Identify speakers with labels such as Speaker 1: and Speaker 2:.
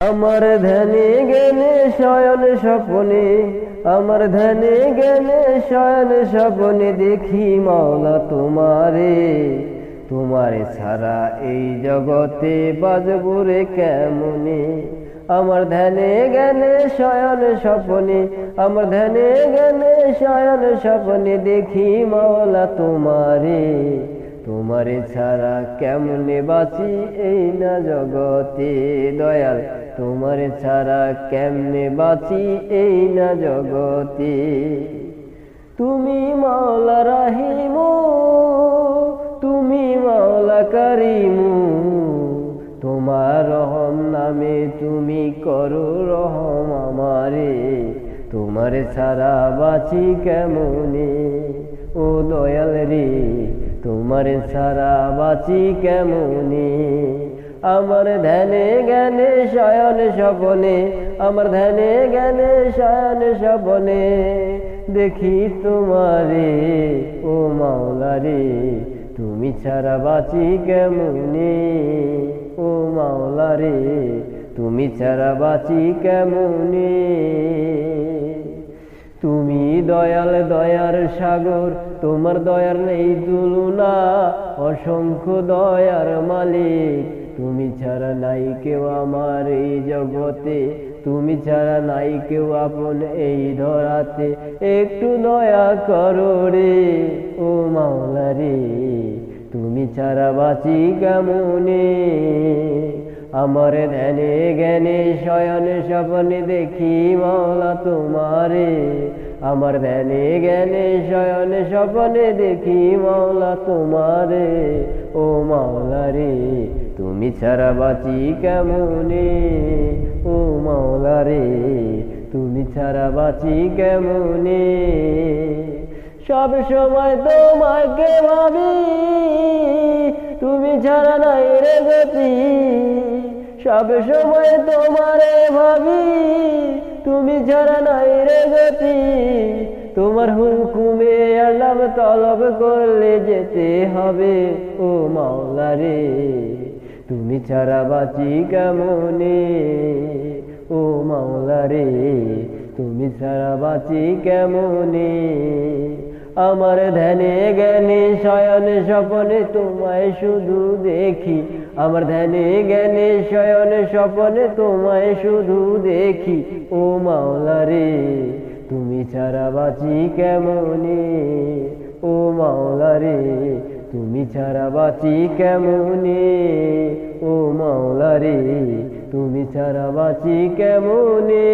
Speaker 1: আমার ধ্যানে গেলে শয়ন স্বপনে, আমার ধ্যানে গেলে শয়ন স্বপনে দেখি মাওলা তোমারে। তোমারে ছাড়া এই জগতে বাজবুরে কেমনে? আমার ধ্যানে গেলে শয়ন স্বপনে, আমার ধ্যানে গেলে শয়ন স্বপনে দেখি মাওলা তোমারে। তোমারে ছাড়া কেমনে বাঁচি এই না জগতে দয়াল? তোমারে ছাড়া কেমনে বাঁচি এই না জগতে? তুমি মাওলা রাহিমু, তুমি মাওলা করিমু। তোমার রহম নামে তুমি করো রহম আমারে। তোমারে ছাড়া বাঁচি কেমনে? ও দয়াল রে। তোমার ছাড়া বাঁচি কেমনে? আমার ধ্যানে জ্ঞানে শয়ন স্বপনে, আমার ধ্যানে জ্ঞানে শয়ন স্বপনে। দেখি তোমারে, ও মাওলা রে তুমি ছাড়া বাঁচি কেমনে? ও মাওলা রে তুমি ছাড়া বাঁচি কেমনে? তুমি দয়াল দয়ার সাগর, তোমার দয়ার নেই তুলনা। অসংখ্য দয়ার মালিক, তুমি ছাড়া নাই কেউ আমার এই জগতে। তুমি ছাড়া নাই কেউ আপন এই ধরাতে। একটু দয়া করো রে, ও মাওলা রে, তুমি ছাড়া বাঁচি কেমনে? আমার ধ্যানে জ্ঞানে শয়ন স্বপনে দেখি মাওলা তোমারে। আমার ধ্যানে জ্ঞানে শয়ন স্বপনে দেখি মাওলা তোমারে। ও মাওলা রে, তুমি ছাড়া বাঁচি কেমনে? ও মাওলা রে, তুমি ছাড়া বাঁচি কেমনে? সব সময় তোমাকে ভাবি, তুমি ছাড়া নাই রে গতি। সব সময় তোমারে ভাবি, তুমি ছাড়া নাই রে গতি। তোমার হুকুমে আলাম তলব করলে যেতে হবে, ও মাওলা রে। তুমি ছাড়া বাঁচি কেমনে, ও মাওলা রে। তুমি ছাড়া বাঁচি কেমনে? আমার ধ্যানে জ্ঞানে শয়ন স্বপনে তোমায় শুধু দেখি। আমার ধ্যানে জ্ঞানে শয়ন স্বপনে তোমায় শুধু দেখি। ও মাওলা রে, তুমি ছাড়া বাঁচি কেমনে? ও মাওলা রে, তুমি ছাড়া বাঁচি কেমনে? ও মাওলা রে, তুমি ছাড়া বাঁচি কেমনে?